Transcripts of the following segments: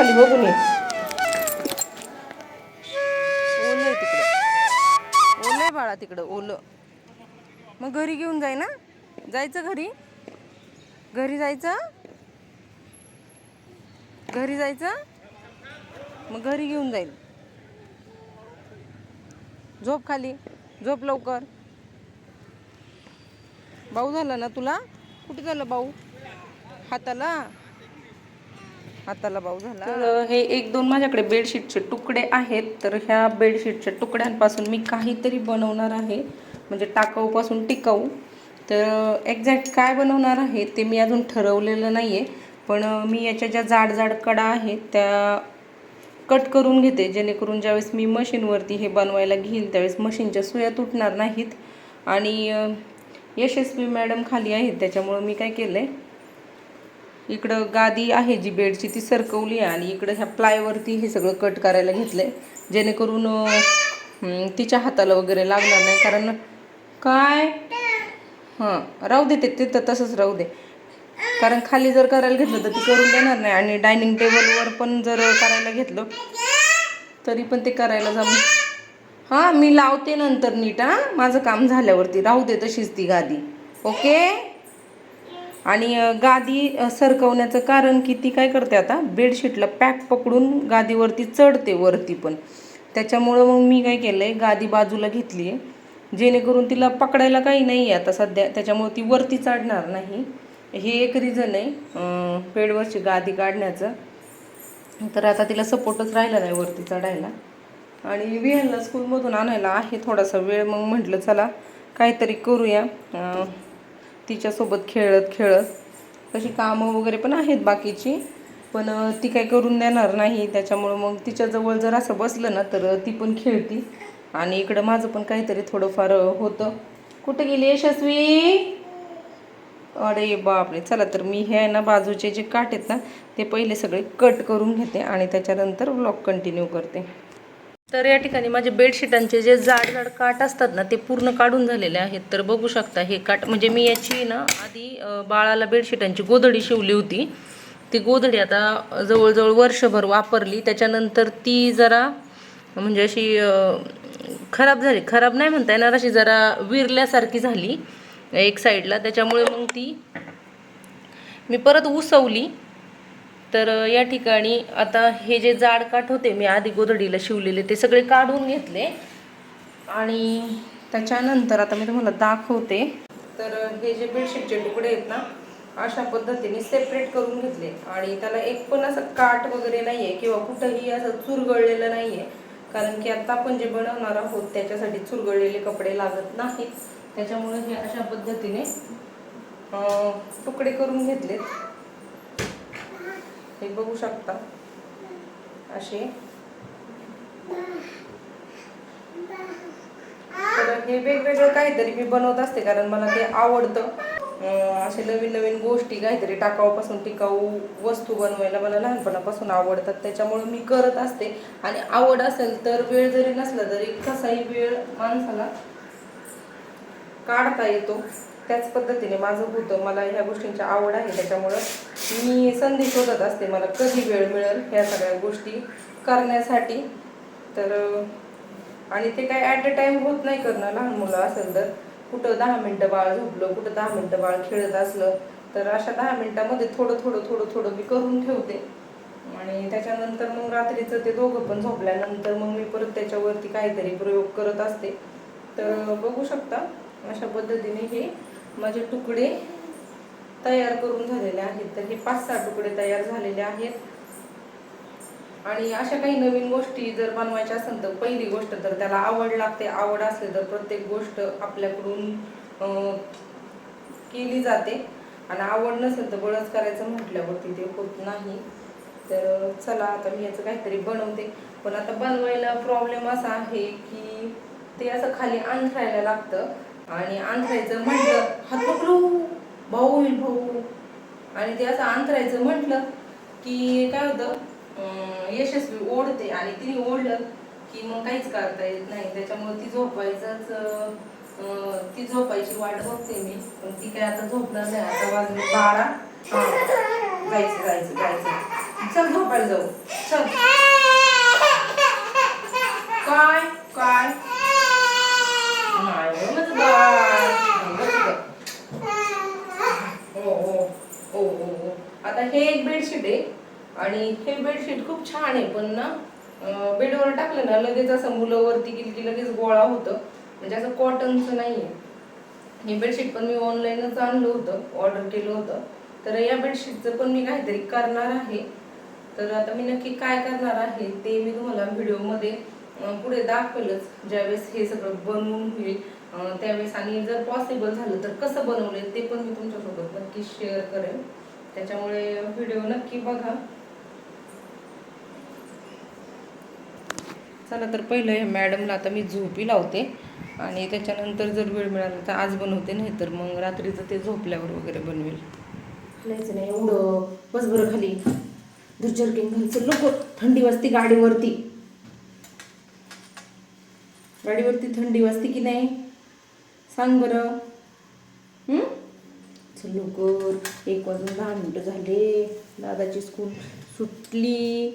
खाली बघून ये. ओलं आहे तिकडं. ओलं आहे बाळा तिकडं ओलं. मग घरी घेऊन जाय ना. जायचं घरी? घरी जायचं? घरी जायचं? मग घरी घेऊन जाईल. झोप खाली. झोप लवकर. भाऊ झाला ना तुला? कुठे झालं भाऊ? हाताला? हाताला भाऊ झाला. तर हे एक दोन माझ्याकडे बेडशीटचे तुकडे आहेत. तर ह्या बेडशीटच्या तुकड्यांपासून मी काहीतरी बनवणार आहे. म्हणजे टाकाऊपासून टिकाऊ. तर एक्झॅक्ट काय बनवणार आहे ते मी अजून ठरवलेलं नाही आहे पण मी याच्या ज्या जाड जाड कडा आहेत त्या कट करून घेते. जेणेकरून ज्यावेळेस मी मशीनवरती हे बनवायला घेईल त्यावेळेस मशीनच्या सुया तुटणार नाहीत. आणि यशस्वी मॅडम खाली आहेत त्याच्यामुळं मी काय केलं आहे इकडं गादी आहे जी बेडची ती सरकवली आहे आणि इकडं ह्या प्लायवरती हे सगळं कट करायला घेतलं आहे जेणेकरून तिच्या हाताला वगैरे लागणार नाही. कारण काय? हां राहू दे ते तिथं तसंच राहू दे. कारण खाली जर करायला घेतलं तर ती करून देणार नाही. आणि डायनिंग टेबलवर पण जर करायला घेतलं तरी पण ते करायला जम हां मी लावते नंतर नीट हां. माझं काम झाल्यावरती. राहू दे तशीच ती गादी. ओके? आणि गादी सरकवण्याचं कारण की ती काय करते आता? बेडशीटला पॅक पकडून गादीवरती चढते वरती पण. त्याच्यामुळं मग मी काय केलं आहे गादी बाजूला घेतली आहे. जेणेकरून तिला पकडायला काही नाही आहे आता सध्या. त्याच्यामुळं ती वरती चढणार नाही. हे एक रिझन आहे अं, बेडवरची गादी काढण्याचं. तर आता तिला सपोर्टच राहिला नाही वरती चढायला. आणि विहनला स्कूलमधून आणायला आहे थोडासा वेळ. मग म्हटलं चला काहीतरी करूया. तिच्यासोबत खेळत खेळत. तशी कामं वगैरे पण आहेत बाकीची. पण ती काय करून देणार नाही. त्याच्यामुळं मग तिच्याजवळ जर असं बसलं ना तर ती पण खेळती. आणि इकडं माझं पण काहीतरी थोडंफार होतं. कुठं गेली यशस्वी? अरे बापरे! चला तर मी हे आहे ना बाजूचे जे काट आहेत ना ते पहिले सगळे कट करून घेते आणि त्याच्यानंतर व्लॉग कंटिन्यू करते. तर या ठिकाणी माझे बेडशीटांचे जे जाड जाड काट असतात ना ते पूर्ण काढून झालेले आहेत. तर बघू शकता हे काट म्हणजे मी याची ना आधी बाळाला बेडशीटांची गोधडी शिवली होती. ती गोधडी आता जवळजवळ वर्षभर वापरली. त्याच्यानंतर ती जरा म्हणजे अशी खराब झाली. खराब नाही म्हणता येणार अशी जरा विरल्यासारखी झाली एक साईडला. त्याच्यामुळे मग ती मी परत उसवली. तर या ठिकाणी आता हे जे जाड काठ होते मी आधी गोधडीला शिवलेले ते सगळे काढून घेतले. आणि त्याच्यानंतर आता मी तुम्हाला दाखवते. तर हे जे बेडशीटचे तुकडे आहेत ना अशा पद्धतीने सेपरेट करून घेतले. आणि त्याला एक पण असं काठ वगैरे नाही आहे किंवा कुठंही असं चुरगळलेलं नाही आहे कारण की आता आपण जे बनवणार आहोत त्याच्यासाठी चुरगळलेले कपडे लागत नाहीत. त्याच्यामुळे हे अशा पद्धतीने तुकडे करून घेतलेत. हे बघू शकता. असे. तर हे वेगवेगळं काहीतरी मी बनवत असते कारण मला ते आवडतं. असे नवीन नवीन गोष्टी काहीतरी टाकाऊपासून टिकाऊ वस्तू बनवायला मला लहानपणापासून आवडतात. त्याच्यामुळे मी करत असते. आणि आवड असेल तर वेळ जरी नसला तरी कसाही वेळ माणसाला काढता येतो. त्याच पद्धतीने माझं होतं. मला ह्या गोष्टींची आवड आहे. त्याच्यामुळं मी संधी शोधत असते मला कधी वेळ मिळेल ह्या सगळ्या गोष्टी करण्यासाठी. तर आणि ते काय ॲट अ टाईम होत नाही करणं लहान मुलं असेल तर कुठं दहा मिनटं बाळ झोपलं कुठं दहा मिनटं बाळ खेळत असलं तर अशा दहा मिनटामध्ये थोडं थोडं थोडं थोडं मी करून ठेवते. आणि त्याच्यानंतर मग रात्रीचं ते दोघं पण झोपल्यानंतर मग मी परत त्याच्यावरती काहीतरी प्रयोग करत असते. तर बघू शकता अशा पद्धतीने हे माझे तुकडे तयार करून झालेले आहेत. तर हे पाच सहा तुकडे तयार झालेले आहेत. आणि अशा काही नवीन गोष्टी जर बनवायच्या असेल तर पहिली गोष्ट तर त्याला आवड लागते. आवड असले तर प्रत्येक गोष्ट आपल्याकडून केली जाते. आणि आवड नसेल तर बळच करायचं म्हटल्यावरती ते होत नाही. तर चला आता मी याचं काहीतरी बनवते. पण आता बनवायला प्रॉब्लेम असा आहे की ते असं खाली अंथरायला लागतं. आणि अंथरायचं म्हटलं हातुकलू भाऊ होईल भाऊ. आणि ते असं अंतरायचं म्हटलं की काय होतं यशस्वी ओढते आणि तिने ओढलं की मग काहीच करता येत नाही. त्याच्यामुळे ती झोपायचंच ती झोपायची वाट बघते मी. पण ती काय आता झोपणार नाही. आता वाजले बारा. जायचं जायचं जायचं. चल झोपायला जाऊ. चल. काय? काय नाही गं माझं बाळ. बस गं. हो हो हो हो हो आता हे एक बेडशीट आहे आणि हे बेडशीट खूप छान आहे पण ना बेडवर टाकलं ना लगेच असं मुलं वरती गेली की लगेच गोळा होतं. म्हणजे असं कॉटनचं नाही आहे हे बेडशीट पण मी ऑनलाईनच आणलं होतं ऑर्डर केलं होतं. तर या बेडशीटचं पण मी काहीतरी करणार आहे. तर आता मी नक्की काय करणार आहे ते मी तुम्हाला व्हिडिओमध्ये पुढे दाखवेलच. ज्यावेळेस हे सगळं बनवून होईल त्यावेळेस आणि जर पॉसिबल झालं तर कसं बनवले ते पण मी तुमच्यासोबत नक्की शेअर करेन. त्याच्यामुळे व्हिडिओ नक्की बघा. चला तर पहिलं या मॅडमला आता मी झोपी लावते. आणि त्याच्यानंतर जर वेळ मिळाला तर आज बनवते नाही तर मग रात्रीचं ते झोपल्यावर वगैरे बनवेल. नाहीच नाही एवढं बस बरं खाली दुर्जर्किंग घालचं लोक थंडी वाजते गाडीवरती. गाडीवरती थंडी वाजते की नाही? सांग बरं. लवकर एक वाजून दहा मिनटं झाले. दादाची स्कूल सुटली.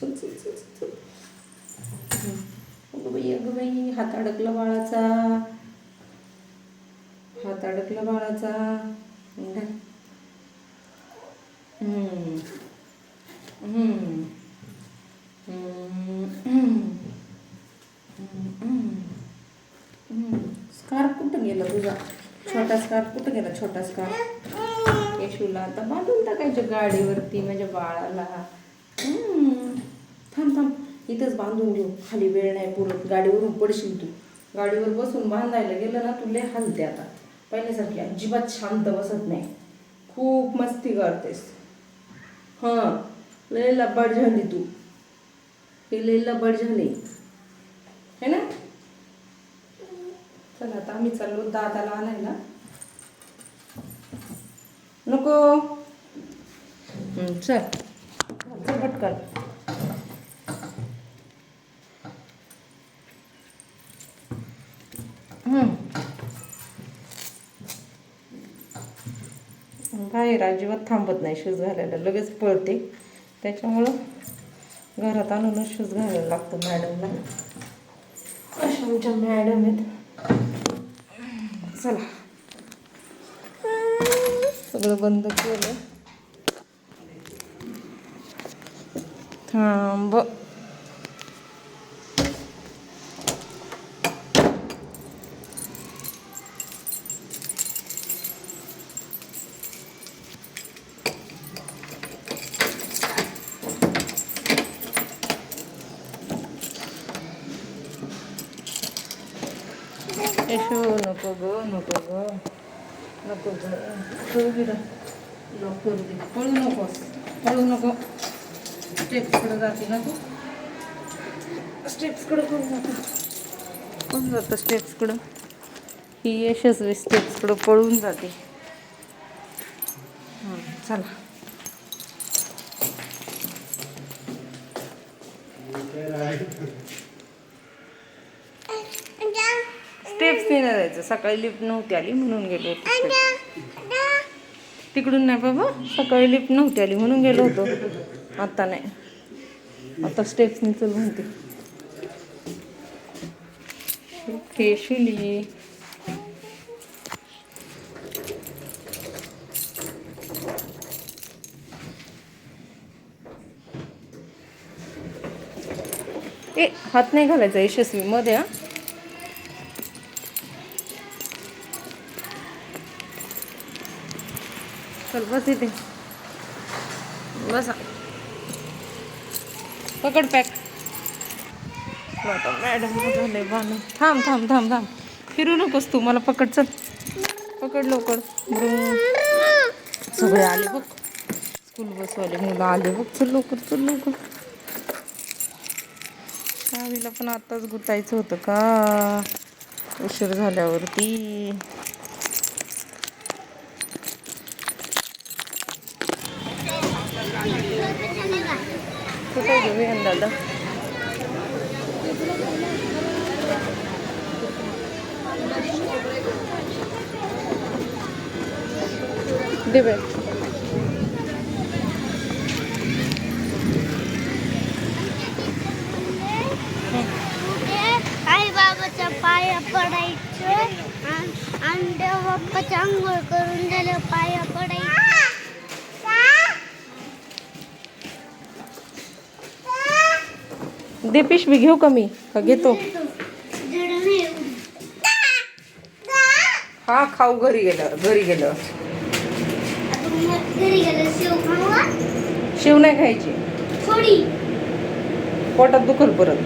चल चल चल चल, अगं बाई अगं बाई हात अडकला बाळाचा. हात अडकला बाळाचा. स्कार्फ कुठं गेला तुझा? छोटा स्कार्फ कुठं गेला छोटा स्कार्फ? येशूला आता बांधून टाकायच्या गाडीवरती माझ्या बाळाला. हम्म. थांब थांब. इथंच बांधून घेऊ. खाली वेळ नाही पुरत. गाडीवरून पडशील तू. गाडीवर बसून बांधायला गेलं ना तू हलते आता. पहिल्यासारखी अजिबात शांत बसत नाही. खूप मस्ती करतेस. हां. लय लबाड झाली तू. हे लय लबाड झाली. है ना? चला आता आम्ही चाललो. दादाला आणायला. नको. चल. चल पटकन हं. नाही अजिबात थांबत नाही शूज घालायला. लगेच पळते. त्याच्यामुळं घरात आणूनच शूज घालायला लागतं मॅडमला. अशा आमच्या मॅडम आहेत. चला. सगळं बंद केलं. थांब. यशो. नको ग नको ग. नको ग. पळू दे नको दे. पळू नकोस पळू नको. स्टेप्सकडे जाते ना तू. स्टेप्सकडे कोण जातं कोण जातं स्टेप्सकडं ही यशस्वी स्टेप्सकडं पळून जाते. हं, चला. सकाळी लिफ्ट नव्हती आली म्हणून गेलो होतो. तिकडून नाही बाबा सकाळी लिफ्ट नव्हती आली म्हणून गेलो होतो. आता नाही. आता स्टेप्सनी चल म्हणते. केशुली ए हात नाही घालायचा यशस्वी मध्ये हा? चल बस इथे. बसा. पकड पॅक. मॅडम झाले बांधून थांब थांब थांब थांब. फिरू नकोस तू मला पकड चल. पकड लवकर. सगळे आले बघ. स्कूल बसवाले मुलं आले बघ. चल लवकर चल लवकर. सावीला पण आताच गुतायचं होतं का? उशीर झाल्यावरती. দেবে आई बाबाच्या पाया आणि करून पाया पिशवी घेऊ कमी का घेतो? हा खाऊ घरी गेल्यावर घरी गेलं शेव नाही खायची. थोडी. पोटात दुखल परत.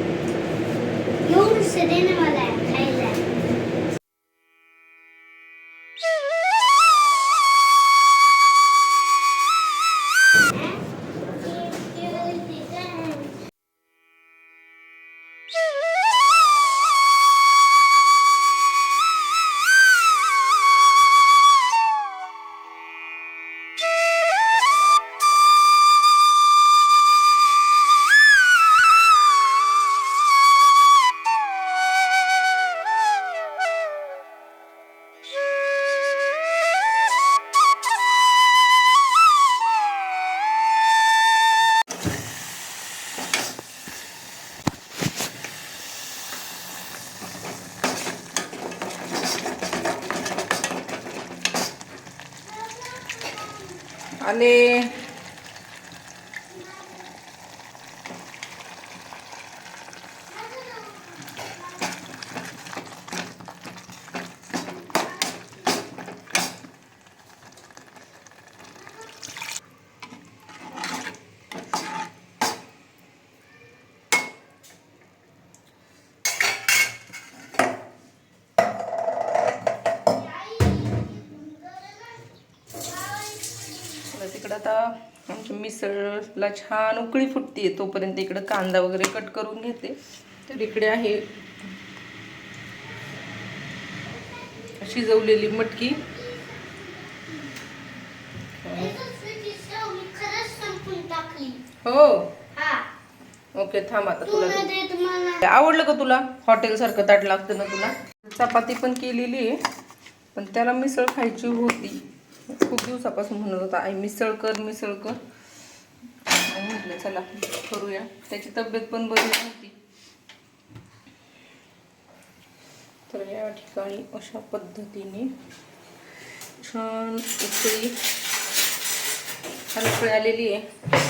मिसळला छान उकळी फुटते तोपर्यंत इकडं कांदा वगैरे कट करून घेते. तर इकडे आहे शिजवलेली मटकी. हो. ओके थांब आता तुला आवडलं का तुला? हॉटेल सारखं ताट लागतं ना तुला? चपाती पण केलेली आहे पण त्याला मिसळ खायची होती. खूप दिवसापासून म्हणत होता आई मिसळ कर मिसळ कर. आणि म्हटलं चला करूया. त्याची तब्येत पण बरी नव्हती. तर या ठिकाणी अशा पद्धतीने छान उकळी छान उकळी आलेली आहे.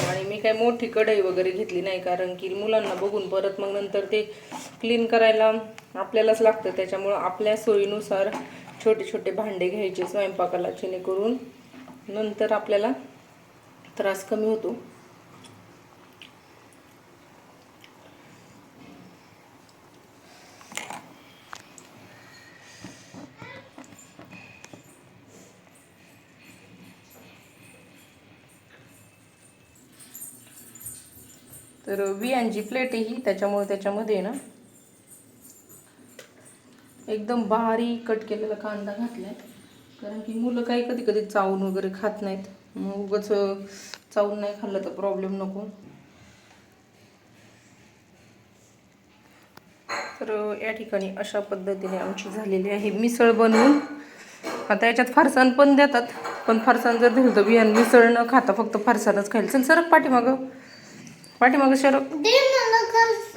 आणि मी काय मोठी कढई वगैरे घेतली नाही कारण की मुलांना बघून परत मग नंतर ते क्लीन करायला आपल्यालाच लागतं. त्याच्यामुळं आपल्या सोयीनुसार छोटे छोटे भांडे घ्यायचे स्वयंपाकाला जेणेकरून नंतर आपल्याला त्रास कमी होतो. तर वियांची प्लेट आहे ही त्याच्यामुळे त्याच्यामध्ये ना एकदम बारीक कट केलेला कांदा घातलाय. कारण की मुलं काही कधी कधी चावून वगैरे खात नाहीत. मग उगाच चावून नाही खाल्लं तर प्रॉब्लेम नको. तर या ठिकाणी अशा पद्धतीने आमची झालेली आहे मिसळ बनवून. आता याच्यात फारसाण पण देतात पण फारसाण जर दिलं तर बियाण मिसळ न खाता फक्त फारसाणच खायला चल सरक पाठीमागं. पाठीमागं खरंच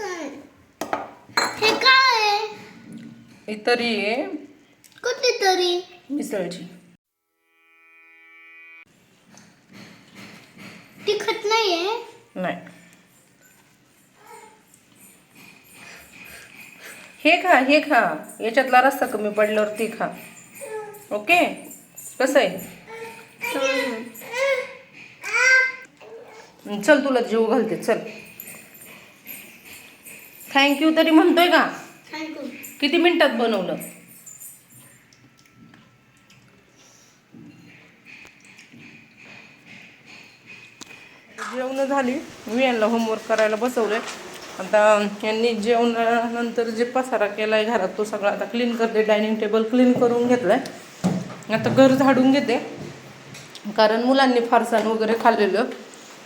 हे काय ही तरी आहे. कुठली तरी? मिसळची. तिखट नाहीये? नाही. हे खा हे खा. याच्यातला रस्ता कमी पडल्यावर ते खा. ओके? कसं आहे? चल तुला जीव घालते चल. थँक्यू तरी म्हणतोय का? थँक्यू किती मिनिटात बनवलं? जेवण झाली. मी यांना होमवर्क करायला बसवलंय. आता यांनी जेवणानंतर जे पसारा केलाय घरात तो सगळा आता क्लीन करते. डायनिंग टेबल क्लीन करून घेतलाय. आता घर झाडून घेते. कारण मुलांनी फारसाण वगैरे खाल्लेलं.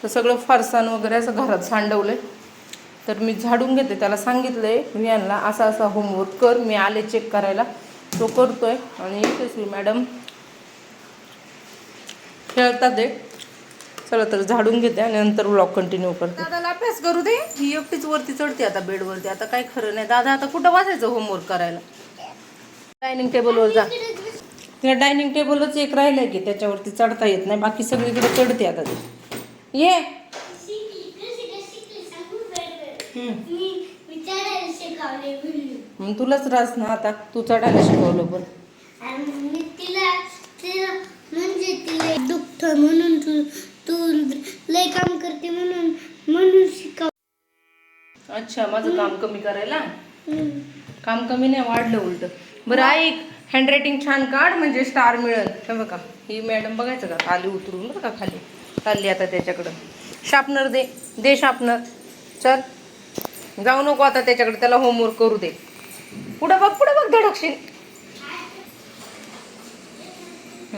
तर सगळं फारसाण वगैरे असं घरात सांडवलंय. तर मी झाडून घेते त्याला सांगितलंय मी यांना असा असा होमवर्क कर मी आले चेक करायला. तो करतोय आणि यशस्वी मॅडम खेळतात ते. चला तर झाडून घेते आणि नंतर ब्लॉग कंटिन्यू करते. दादाला अभ्यास करू दे. ही एकटीच वरती चढते आता बेडवरती. आता काय खरं नाही. दादा आता कुठं वाचायचं होमवर्क करायला? डायनिंग टेबलवर जा. त्या डायनिंग टेबलच एक राहिलंय की त्याच्यावरती चढता येत नाही. बाकी सगळीकडे चढते आता ते. ये। तुलाच रास ना आता. तू चढायला शिकवलं पण म्हणजे तिला दुखतं म्हणून तू तू लय काम करते म्हणून म्हणून शिकव अच्छा माझं काम कमी करायला? काम कमी नाही वाढलं उलट. बरं ऐक. हँडरायटिंग छान काढ म्हणजे स्टार मिळेल. हे बघा ही मॅडम बघायचं का? खाली उतरून बरं का खाली? चालली आता त्याच्याकडं. शार्पनर दे दे शार्पनर. चल. जाऊ नको आता त्याच्याकडे त्याला होमवर्क करू दे. पुढं बघ पुढं बघ धडकशील.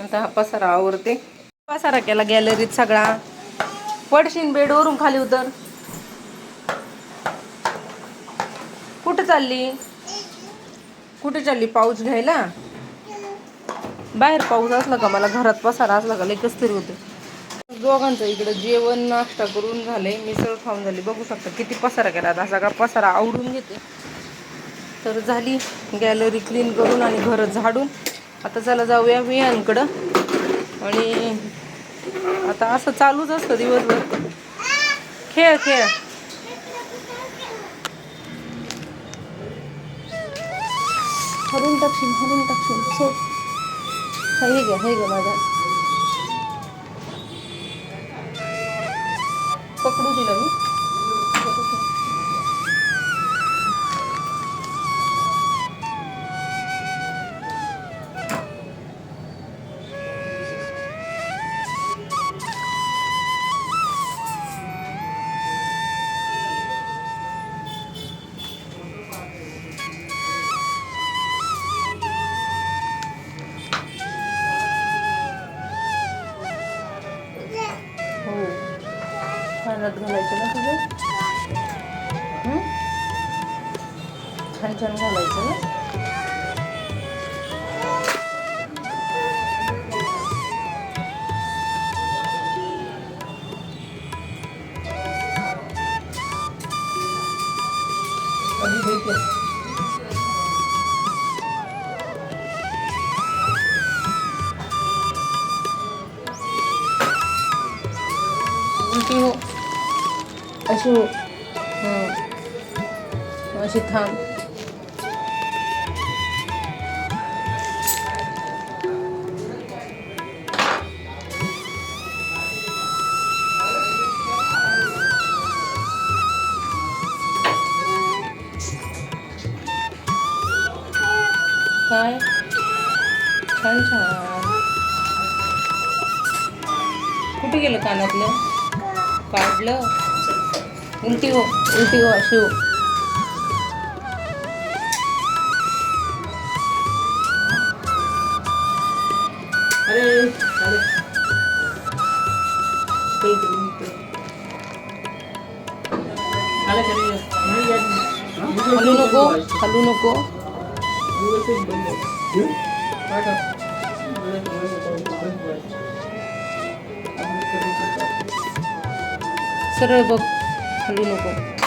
आता हा पसारा आवरते. पसारा केला गॅलरीत सगळा. पडशीन बेडवरून खाली उतर. कुठं चालली? कुठे चालली? पाऊस घ्यायला? बाहेर पाऊस असला का? मला घरात पसारा असला का? लेकच तरी होतं दोघांचं इकडं जेवण नाश्ता करून झाले मिसळ खाऊन झाली. बघू शकता किती पसारा केला. आता सगळा पसारा आवडून घेते. तर झाली गॅलरी क्लीन करून आणि घर झाडून. आता चला जाऊया वियांकडं आणि आता असं चालूच असतं दिवसभर. खेळ खेळ. हरून टाकशील हरून टाकशील. सोड. हा, हे घ्या हे घ्या माझा. पकडू दिलं मी. कानात घालायचं ना तुझं? छान छान घालायचं ना? उलटी हो. अशी अशी थांब. काय? छान छान. कुठे गेलं कानातलं? काढलं? उलटी हो उलटी हो अशी हो. हलू नको हलू नको. सरळ बघ. हलू नको